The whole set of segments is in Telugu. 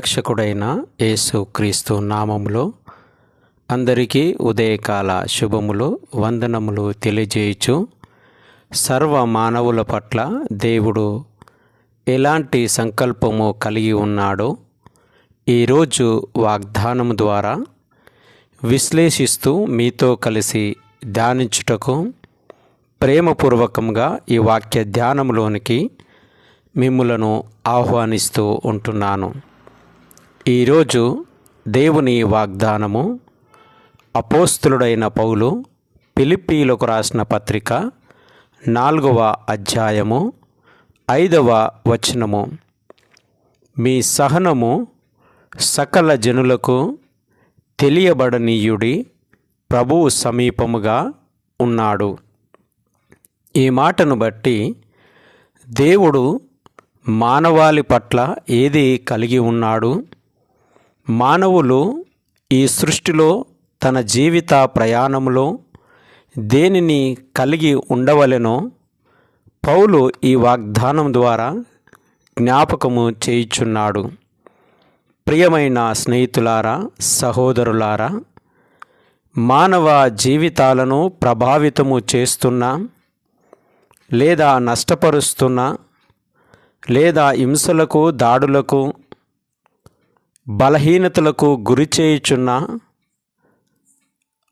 రక్షకుడైన యేసు క్రీస్తు నామములో అందరికీ ఉదయకాల శుభములు వందనములు తెలియజేయచ్చు సర్వ మానవుల పట్ల దేవుడు ఎలాంటి సంకల్పము కలిగి ఉన్నాడో ఈరోజు వాగ్దానము ద్వారా విశ్లేషిస్తూ మీతో కలిసి ధ్యానించుటకు ప్రేమపూర్వకంగా ఈ వాక్య ధ్యానములోనికి మిమ్ములను ఆహ్వానిస్తూ ఉంటున్నాను. ఈరోజు దేవుని వాగ్దానము అపోస్తులుడైన పౌలు పిలిప్పీలకు రాసిన పత్రిక నాలుగవ అధ్యాయము ఐదవ వచనము. మీ సహనము సకల జనులకు తెలియబడనీయుడి ప్రభువు సమీపముగా ఉన్నాడు. ఈ మాటను బట్టి దేవుడు మానవాళి పట్ల ఏది కలిగి ఉన్నాడు? మానవులు ఈ సృష్టిలో తన జీవిత ప్రయాణంలో దేనిని కలిగి ఉండవలెనో పౌలు ఈ వాగ్దానం ద్వారా జ్ఞాపకము చేయుచున్నాడు. ప్రియమైన స్నేహితులారా సహోదరులారా మానవ జీవితాలను ప్రభావితము చేస్తున్న లేదా నష్టపరుస్తున్న లేదా హింసలకు దాడులకు బలహీనతలకు గురి చేయుచున్న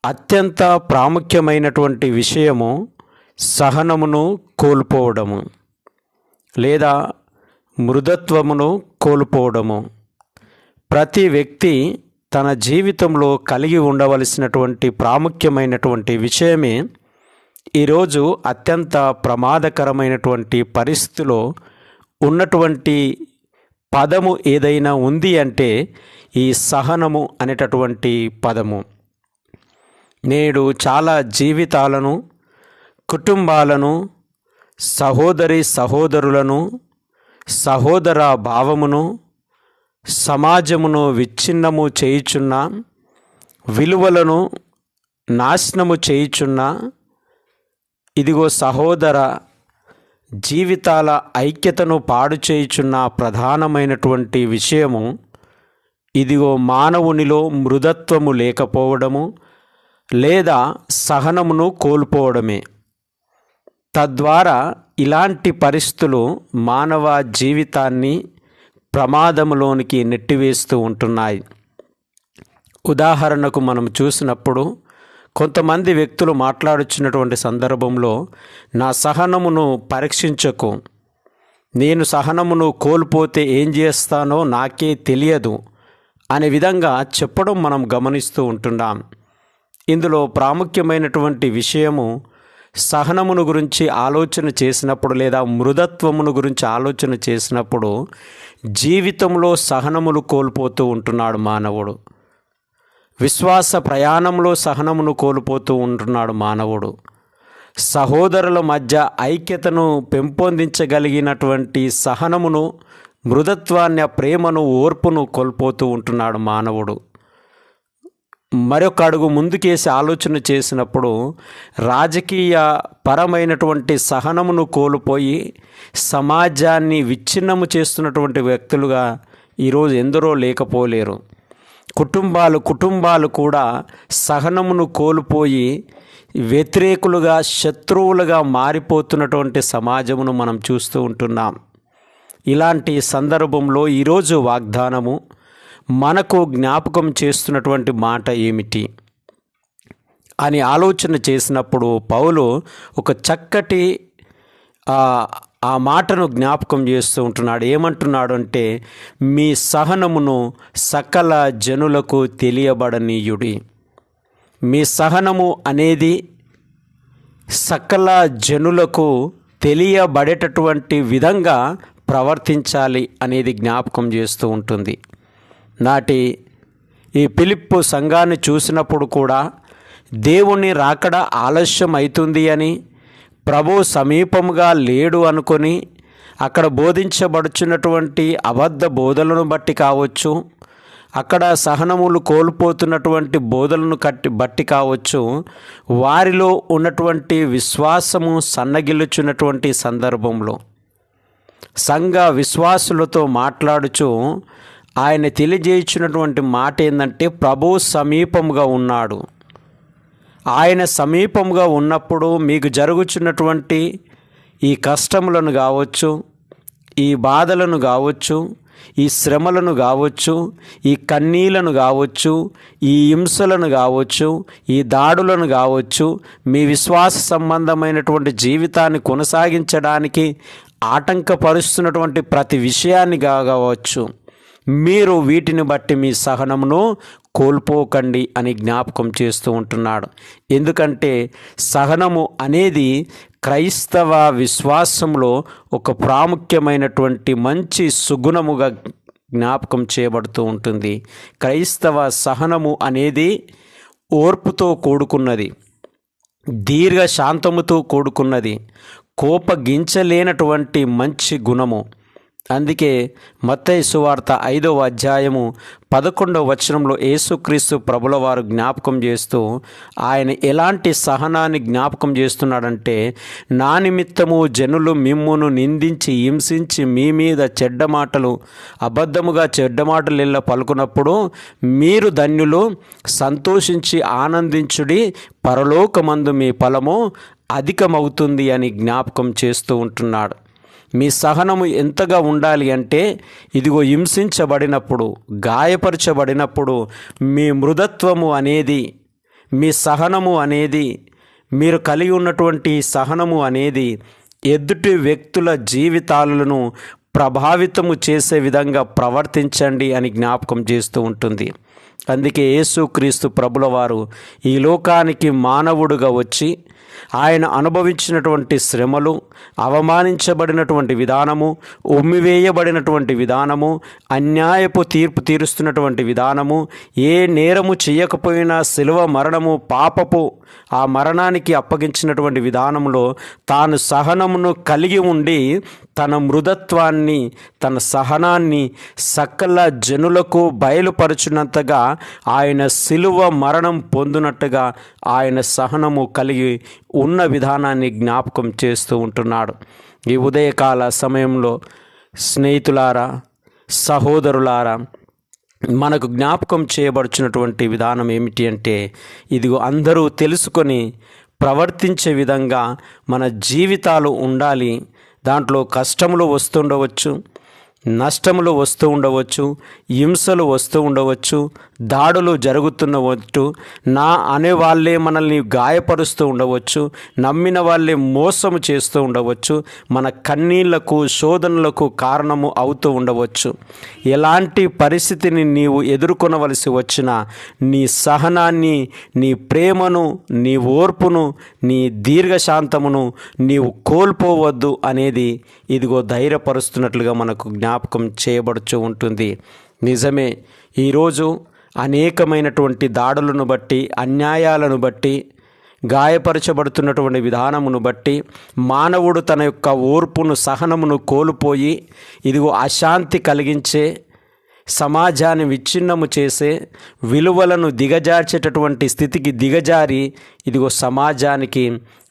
అత్యంత ప్రాముఖ్యమైనటువంటి విషయము సహనమును కోల్పోవడము లేదా మృదత్వమును కోల్పోవడము. ప్రతి వ్యక్తి తన జీవితంలో కలిగి ఉండవలసినటువంటి ప్రాముఖ్యమైనటువంటి విషయమే ఈరోజు అత్యంత ప్రమాదకరమైనటువంటి పరిస్థితిలో ఉన్నటువంటి పదము ఏదైనా ఉంది అంటే ఈ సహనము అనేటటువంటి పదము. నేడు చాలా జీవితాలను కుటుంబాలను సహోదరి సహోదరులను సహోదర భావమును సమాజమును విచ్ఛిన్నము చేయుచున్న విలువలను నాశనము చేయుచున్న ఇదిగో సహోదర జీవితాల ఐక్యతను పాడు చేయుచున్న ప్రధానమైనటువంటి విషయము ఇదిగో మానవునిలో మృదత్వము లేకపోవడము లేదా సహనమును కోల్పోవడమే. తద్వారా ఇలాంటి పరిస్థితులు మానవ జీవితాన్ని ప్రమాదములోనికి నెట్టివేస్తూ ఉంటున్నాయి. ఉదాహరణకు మనం చూసినప్పుడు కొంతమంది వ్యక్తులు మాట్లాడుచున్నటువంటి సందర్భంలో నా సహనమును పరీక్షించకు. నేను సహనమును కోల్పోతే ఏం చేస్తానో నాకే తెలియదు అనే విధంగా చెప్పడం మనం గమనిస్తూ ఉంటున్నాం. ఇందులో ప్రాముఖ్యమైనటువంటి విషయము సహనమును గురించి ఆలోచన చేసినప్పుడు లేదా మృదత్వమును గురించి ఆలోచన చేసినప్పుడు జీవితంలో సహనములు కోల్పోతూ ఉంటున్నాడు మానవుడు. విశ్వాస ప్రయాణంలో సహనమును కోల్పోతూ ఉంటున్నాడు మానవుడు. సహోదరుల మధ్య ఐక్యతను పెంపొందించగలిగినటువంటి సహనమును మృదత్వాన్ని ప్రేమను ఓర్పును కోల్పోతూ ఉంటున్నాడు మానవుడు. మరొక అడుగు ముందుకేసి ఆలోచన చేసినప్పుడు రాజకీయ పరమైనటువంటి సహనమును కోల్పోయి సమాజాన్ని విచ్ఛిన్నము చేస్తున్నటువంటి వ్యక్తులుగా ఈరోజు ఎందరో లేకపోలేరు. కుటుంబాలు కుటుంబాలు కూడా సహనమును కోల్పోయి వ్యతిరేకులుగా శత్రువులుగా మారిపోతున్నటువంటి సమాజమును మనం చూస్తూ ఉంటున్నాం. ఇలాంటి సందర్భంలో ఈరోజు వాగ్దానము మనకు జ్ఞాపకం చేస్తున్నటువంటి మాట ఏమిటి? అని ఆలోచన చేసినప్పుడు పౌలు ఒక చక్కటి ఆ మాటను జ్ఞాపకం చేస్తూ ఉంటున్నాడు. ఏమంటున్నాడు అంటే మీ సహనమును సకల జనులకు తెలియబడనీయుడి. మీ సహనము అనేది సకల జనులకు తెలియబడేటటువంటి విధంగా ప్రవర్తించాలి అనేది జ్ఞాపకం చేస్తూ ఉంటుంది. నాటి ఈ పిలిప్పు సంఘాన్ని చూసినప్పుడు కూడా దేవుని రాకడ ఆలస్యం అవుతుంది అని ప్రభు సమీపముగా లేడు అనుకొని అక్కడ బోధించబడుచున్నటువంటి అబద్ధ బోధలను బట్టి కావచ్చు అక్కడ సహనములు కోల్పోతున్నటువంటి బోధలను కట్టి బట్టి కావచ్చు వారిలో ఉన్నటువంటి విశ్వాసము సన్నగిల్లుచున్నటువంటి సందర్భంలో సంఘ విశ్వాసులతో మాట్లాడుచు ఆయన తెలియజేయించినటువంటి మాట ఏంటంటే ప్రభు సమీపముగా ఉన్నాడు. ఆయన సమీపంగా ఉన్నప్పుడు మీకు జరుగుచున్నటువంటి ఈ కష్టములను కావచ్చు ఈ బాధలను కావచ్చు ఈ శ్రమలను కావచ్చు ఈ కన్నీలను కావచ్చు ఈ హింసలను కావచ్చు ఈ దాడులను కావచ్చు మీ విశ్వాస సంబంధమైనటువంటి జీవితాన్ని కొనసాగించడానికి ఆటంకపరుస్తున్నటువంటి ప్రతి విషయాన్ని కావచ్చు. మీరు వీటిని బట్టి మీ సహనమును కోల్పోకండి అని జ్ఞాపకం చేస్తూ ఉంటున్నాడు. ఎందుకంటే సహనము అనేది క్రైస్తవ విశ్వాసంలో ఒక ప్రాముఖ్యమైనటువంటి మంచి సుగుణముగా జ్ఞాపకం చేయబడుతూ ఉంటుంది. క్రైస్తవ సహనము అనేది ఓర్పుతో కూడుకున్నది దీర్ఘ శాంతముతో కూడుకున్నది కోపగించలేనటువంటి మంచి గుణము. అందుకే మత్తయి సువార్త ఐదవ అధ్యాయము పదకొండవ వచనంలో యేసుక్రీస్తు ప్రభుల వారు జ్ఞాపకం చేస్తూ ఆయన ఎలాంటి సహనాన్ని జ్ఞాపకం చేస్తున్నాడంటే నా నిమిత్తము జనులు మిమ్మును నిందించి హింసించి మీ మీద చెడ్డ మాటలు అబద్ధముగా చెడ్డ మాటలు ఇళ్ళ పలుకున్నప్పుడు మీరు ధన్యులు సంతోషించి ఆనందించుడి పరలోకమందు మీ ఫలము అధికమవుతుంది అని జ్ఞాపకం చేస్తూ ఉంటున్నాడు. మీ సహనము ఎంతగా ఉండాలి అంటే ఇదిగో హింసించబడినప్పుడు గాయపరచబడినప్పుడు మీ మృదత్వము అనేది మీ సహనము అనేది మీరు కలిగి ఉన్నటువంటి సహనము అనేది ఎదుటి వ్యక్తుల జీవితాలను ప్రభావితము చేసే విధంగా ప్రవర్తించండి అని జ్ఞాపకం చేస్తూ ఉంటుంది. అందుకే యేసుక్రీస్తు ప్రభుల వారు ఈ లోకానికి మానవుడుగా వచ్చి ఆయన అనుభవించినటువంటి శ్రమలు అవమానించబడినటువంటి విధానము ఉమ్మివేయబడినటువంటి విధానము అన్యాయపు తీర్పు తీరుస్తున్నటువంటి విధానము ఏ నేరము చేయకపోయినా శిలువ మరణము పాపపు ఆ మరణానికి అప్పగించినటువంటి విధానంలో తాను సహనమును కలిగి ఉండి తన మృదత్వాన్ని తన సహనాన్ని సకల జనులకు బయలుపరచునంతగా ఆయన శిలువ మరణం పొందినట్టుగా ఆయన సహనము కలిగి ఉన్న విధానాన్ని జ్ఞాపకం చేస్తూ ఉంటున్నాడు. ఈ ఉదయకాల సమయంలో స్నేహితులారా సహోదరులారా మనకు జ్ఞాపకం చేయబడుచున్నటువంటి విధానం ఏమిటి అంటే ఇదిగో అందరూ తెలుసుకొని ప్రవర్తించే విధంగా మన జీవితాలు ఉండాలి. దాంట్లో కష్టములు వస్తుండవచ్చు నష్టములు వస్తూ ఉండవచ్చు హింసలు వస్తూ ఉండవచ్చు దాడులు జరుగుతున్నవచ్చు నా అనే వాళ్ళే మనల్ని గాయపరుస్తూ ఉండవచ్చు నమ్మిన వాళ్ళే మోసము చేస్తూ ఉండవచ్చు మన కన్నీళ్ళకు శోధనలకు కారణము అవుతూ ఉండవచ్చు. ఎలాంటి పరిస్థితిని నీవు ఎదుర్కొనవలసి వచ్చినా నీ సహనాన్ని నీ ప్రేమను నీ ఓర్పును నీ దీర్ఘశాంతమును నీవు కోల్పోవద్దు అనేది ఇదిగో ధైర్యపరుస్తున్నట్లుగా మనకు జ్ఞాపకం చేయబడుచు ఉంటుంది. నిజమే ఈరోజు అనేకమైనటువంటి దాడులను బట్టి అన్యాయాలను బట్టి గాయపరచబడుతున్నటువంటి విధానమును బట్టి మానవుడు తన యొక్క ఓర్పును సహనమును కోల్పోయి ఇదిగో అశాంతి కలిగించే సమాజాన్ని విచ్ఛిన్నము చేసే విలువలను దిగజార్చేటటువంటి స్థితికి దిగజారి ఇదిగో సమాజానికి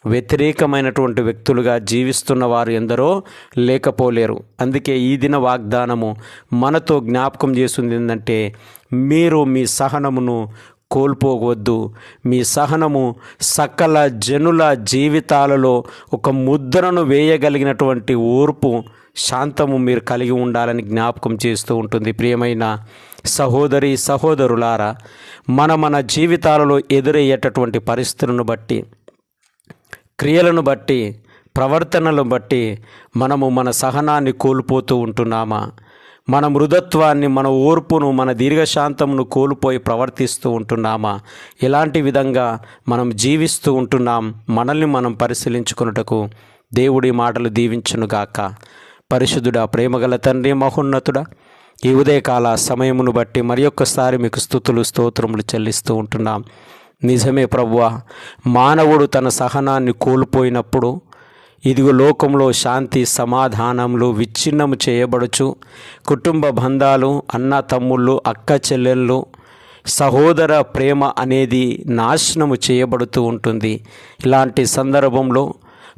వ్యతిరేకమైనటువంటి వ్యక్తులుగా జీవిస్తున్న వారు ఎందరో లేకపోలేరు. అందుకే ఈ దిన వాగ్దానము మనతో జ్ఞాపకం చేస్తుంది ఏంటంటే మీరు మీ సహనమును కోల్పోవద్దు. మీ సహనము సకల జనుల జీవితాలలో ఒక ముద్రను వేయగలిగినటువంటి ఓర్పు శాంతము మీరు కలిగి ఉండాలని జ్ఞాపకం చేస్తూ ఉంటుంది. ప్రియమైన సహోదరి సహోదరులారా మన మన జీవితాలలో ఎదురయ్యేటటువంటి పరిస్థితులను బట్టి క్రియలను బట్టి ప్రవర్తనలను బట్టి మనము మన సహనాన్ని కోల్పోతూ ఉంటున్నామా? మన మృదత్వాన్ని మన ఓర్పును మన దీర్ఘశాంతమును కోల్పోయి ప్రవర్తిస్తూ ఉంటున్నామా? ఇలాంటి విధంగా మనం జీవిస్తూ ఉంటున్నాం మనల్ని మనం పరిశీలించుకున్నటకు దేవుడి మాటలు దీవించునుగాక పరిశుద్ధుడా ప్రేమగల తండ్రి మహోన్నతుడా ఈ ఉదయకాల సమయమును బట్టి మరి ఒక్కసారి మీకు స్థుతులు స్తోత్రములు చెల్లిస్తూ ఉంటున్నాం. నిజమే ప్రవ్వా మానవుడు తన సహనాన్ని కోల్పోయినప్పుడు ఇదిగో లోకంలో శాంతి సమాధానములు విచ్ఛిన్నము చేయబడుచు కుటుంబ బంధాలు అన్న తమ్ముళ్ళు అక్క చెల్లెళ్ళు సహోదర ప్రేమ అనేది నాశనము చేయబడుతూ ఉంటుంది. ఇలాంటి సందర్భంలో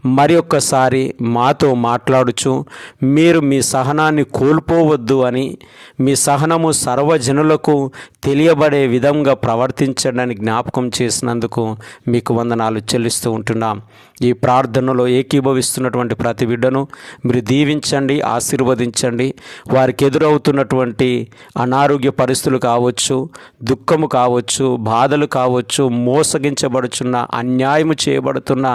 మరి ఒక్కసారి మాతో మాట్లాడుచు. మీరు మీ సహనాన్ని కోల్పోవద్దు అని మీ సహనము సర్వజనులకు తెలియబడే విధంగా ప్రవర్తించడానికి జ్ఞాపకం చేసినందుకు మీకు వందనాలు చెల్లిస్తూ ఉంటున్నాం. ఈ ప్రార్థనలో ఏకీభవిస్తున్నటువంటి ప్రతి బిడ్డను మీరు దీవించండి ఆశీర్వదించండి. వారికి ఎదురవుతున్నటువంటి అనారోగ్య పరిస్థితులు కావచ్చు దుఃఖము కావచ్చు బాధలు కావచ్చు మోసగించబడుచున్న అన్యాయము చేయబడుతున్న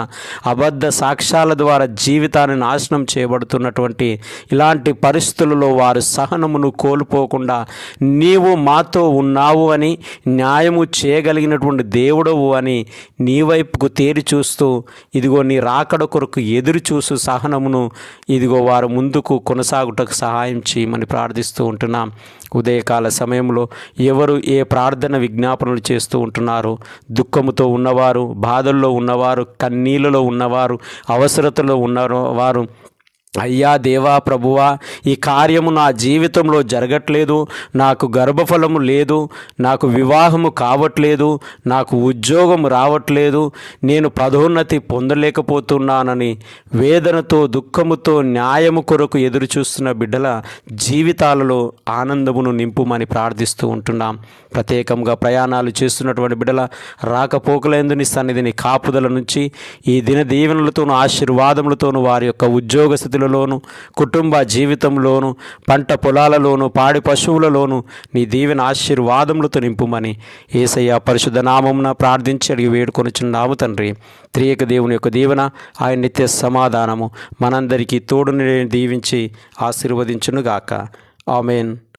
అబద్ధ సాక్ష్యాల ద్వారా జీవితాన్ని నాశనం చేయబడుతున్నటువంటి ఇలాంటి పరిస్థితులలో వారు సహనమును కోల్పోకుండా నీవు మాతో ఉన్నావు అని న్యాయము చేయగలిగినటువంటి దేవుడవు అని నీ వైపుకు తేరి చూస్తూ ఇదిగో నీ రాకడ కొరకు ఎదురు చూసు సహనమును. ఇదిగో వారు ముందుకు కొనసాగుటకు సహాయం చేయమని ప్రార్థిస్తూ ఉంటున్నాం. ఉదయకాల సమయంలో ఎవరు ఏ ప్రార్థన విజ్ఞాపనలు చేస్తూ ఉంటున్నారు దుఃఖముతో ఉన్నవారు బాధల్లో ఉన్నవారు కన్నీళ్ళలో ఉన్నవారు అవసరతలో ఉన్నవారు అయ్యా దేవా ప్రభువా ఈ కార్యము నా జీవితంలో జరగట్లేదు నాకు గర్భఫలము లేదు నాకు వివాహము కావట్లేదు నాకు ఉద్యోగం రావట్లేదు నేను పదోన్నతి పొందలేకపోతున్నానని వేదనతో దుఃఖముతో న్యాయము కొరకు ఎదురు చూస్తున్న బిడ్డల జీవితాలలో ఆనందమును నింపుమని ప్రార్థిస్తూ ఉంటున్నాం. ప్రత్యేకంగా ప్రయాణాలు చేస్తున్నటువంటి బిడ్డల రాకపోకలందుని సన్నిధిని కాపుదల నుంచి ఈ దిన దీవెనలతోనూ ఆశీర్వాదములతోనూ వారి యొక్క ఉద్యోగ పనులలోను కుటుంబ జీవితంలోను పంట పొలాలలోను పాడి పశువులలోను నీ దీవెన ఆశీర్వాదములతో నింపుమని ఏసయ్య పరిశుద్ధ నామమున ప్రార్థించి అడిగి వేడుకొనుచున్నాము తండ్రి. త్రియక దేవుని యొక్క దీవెన ఆయన నిత్య సమాధానము మనందరికీ తోడుని దీవించి ఆశీర్వదించునుగాక. ఆమెన్.